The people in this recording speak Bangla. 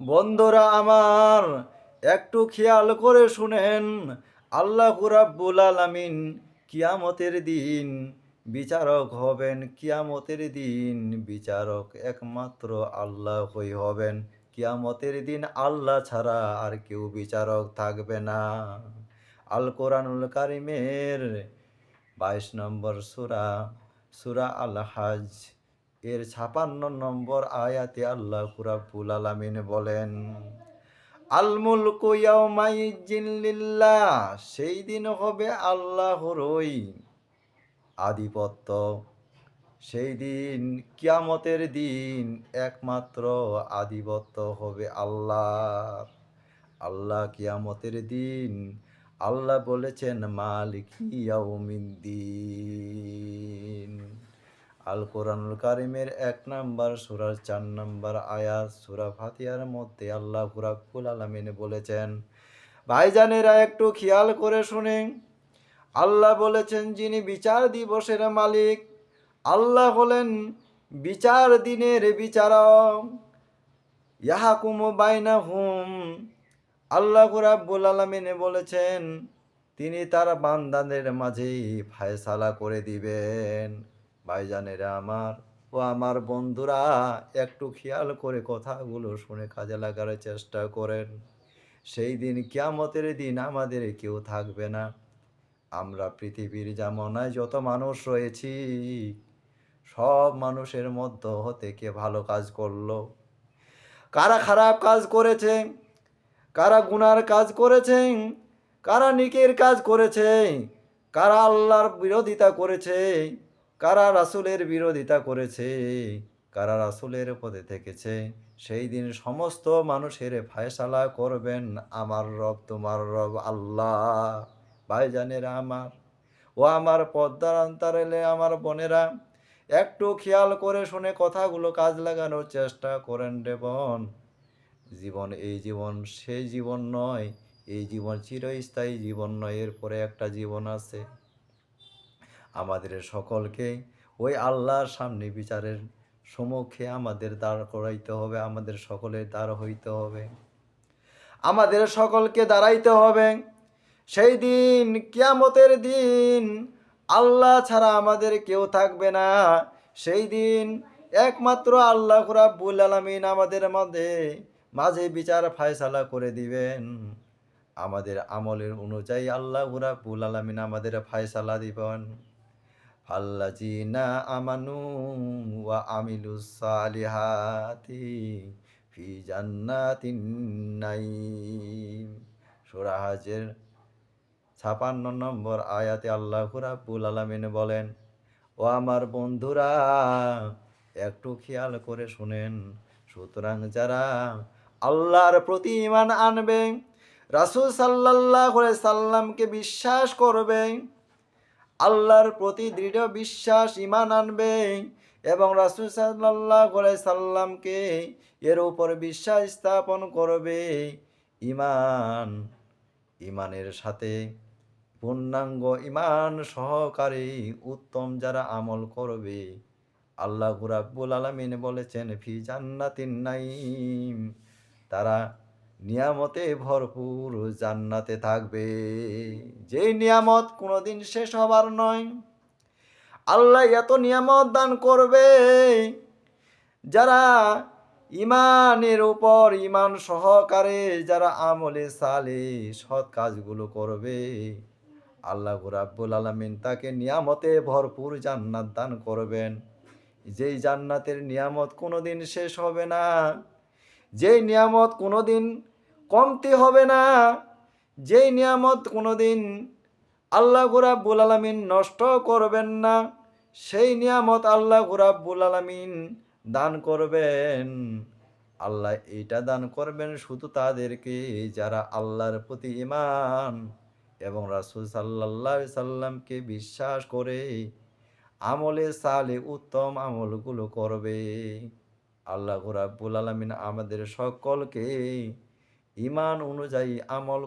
বন্ধুরা আমার, একটু খেয়াল করে শুনেন। আল্লাহ রাব্বুল আলামিন কিয়ামতের দিন বিচারক হবেন, কিয়ামতের দিন বিচারক একমাত্র আল্লাহ হই হবেন। কিয়ামতের দিন আল্লাহ ছাড়া আর কেউ বিচারক থাকবে না। আল কোরআনুল কারিমের বাইশ নম্বর সুরা সুরা আল হাজ এর ছাপান্ন নম্বর আয়াতে আল্লাহ কুরাবুল আলামিন বলেন, আল মুলকু ইয়াউমাইজিন লিল্লাহ সেই দিন হবে আল্লাহরই আধিপত্য। সেই দিন, কিয়ামতের দিন একমাত্র আধিপত্য হবে আল্লাহ আল্লাহ কিয়ামতের দিন, আল্লাহ বলেছেন, মালিক ইয়াউমিদ্দিন আল কোরআনুল কারিমের এক নাম্বার সুরার চার নাম্বার আয়াত সুরা ফাতিয়ার মধ্যে আল্লাহ রাব্বুল আলামিন বলেছেন, ভাইজানেরা, একটু খেয়াল করে শুনে আল্লাহ বলেছেন, যিনি বিচার দিবসের মালিক, আল্লাহ হলেন বিচার দিনের বিচারক। ইয়াহাকুম বাইনা হুম আল্লাহ রাব্বুল আলামিনে বলেছেন, তিনি তার বান্দাদের মাঝেই ফায়সালা করে দিবেন। ভাইজানেরা আমার, ও আমার বন্ধুরা, একটু খেয়াল করে কথাগুলো শুনে কাজে লাগার চেষ্টা করেন। সেই দিন কিয়ামতের দিন আমাদের কেউ থাকবে না। আমরা পৃথিবীর জামনায় যত মানুষ রয়েছি, সব মানুষের মধ্য হতে কে ভালো কাজ করল? কারা খারাপ কাজ করেছে কারা গুনার কাজ করেছে কারা নিকের কাজ করেছে কারা আল্লাহর বিরোধিতা করেছে কারা রাসুলের বিরোধিতা করেছে? কারা রাসুলের পদে থেকেছে? সেই দিন সমস্ত মানুষের ফায়সালা করবেন আমার রব, তোমার রব আল্লাহ। ভাইজানেরা আমার, ও আমার পদ্মার অন্তরালে আমার বোনেরা, একটু খেয়াল করে শুনে কথাগুলো কাজ লাগানোর চেষ্টা করেন রে বোন। জীবন এই জীবন সেই জীবন নয়, এই জীবন চিরস্থায়ী জীবন নয়, এরপরে একটা জীবন আছে। আমাদের সকলকে ওই আল্লাহর সামনে বিচারের সম্মুখে আমাদের দাঁড় করাইতে হবে, আমাদের সকলের দাঁড় হইতে হবে। আমাদের সকলকে দাঁড়াইতে হবে। সেই দিন, কিয়ামতের দিন আল্লাহ ছাড়া আমাদের কেউ থাকবে না। সেই দিন একমাত্র আল্লাহ রাব্বুল আলামিন আমাদের মধ্যে মাঝে বিচার ফায়সালা করে দিবেন। আমাদের আমলের অনুযায়ী আল্লাহ রাব্বুল আলামিন আমাদের ফায়সালা দিবেন। ফাল্লাজিনা আমানু ওয়া আমিলুস সালিহাতি ফি জান্নাতিন নাইম। সূরা হাজের ছাপান্ন নম্বর আয়াতে আল্লাহ রাব্বুল আলামিন বলেন, ও আমার বন্ধুরা, একটু খেয়াল করে শুনেন। সুতরাং যারা আল্লাহর প্রতি ইমান আনবে, রাসূল সাল্লাল্লাহু আলাইহি সাল্লামকে বিশ্বাস করবে আল্লাহর প্রতি দৃঢ় বিশ্বাস ইমান আনবে এবং রাসূল আলাইহি সাল্লামকে এর উপর বিশ্বাস স্থাপন করবে। ইমান ইমানের সাথে পূর্ণাঙ্গ ইমান সহকারে উত্তম যারা আমল করবে। আল্লাহ রাব্বুল আলামিন বলেছেন, ফি জান্নাতিন নাইম তারা নিয়ামতে ভরপুর জান্নাতে থাকবে। যেই নিয়ামত কোনোদিন শেষ হবার নয়। আল্লাহ এত নিয়ামত দান করবে, যারা ইমানের উপর ইমান সহকারে, যারা আমলে সালে সৎ কাজগুলো করবে। আল্লাহ রাব্বুল আলামিন তাকে নিয়ামতে ভরপুর জান্নাত দান করবেন। যেই জান্নাতের নিয়ামত কোনোদিন শেষ হবে না। যেই নিয়ামত কোনোদিন কমতি হবে না, যেই নিয়ামত কোনোদিন আল্লাহ রাব্বুল আলামিন নষ্ট করবেন না, সেই নিয়ামত আল্লাহ রাব্বুল আলামিন দান করবেন। আল্লাহ এইটা দান করবেন শুধু তাদেরকে যারা আল্লাহর প্রতি ইমান এবং রাসূল আলাইহি সাল্লামকে বিশ্বাস করে আমলে সালে উত্তম আমলগুলো করবে। আল্লাহ রাব্বুল আলমিন আমাদের সকলকে ইমান অনুযায়ী আমল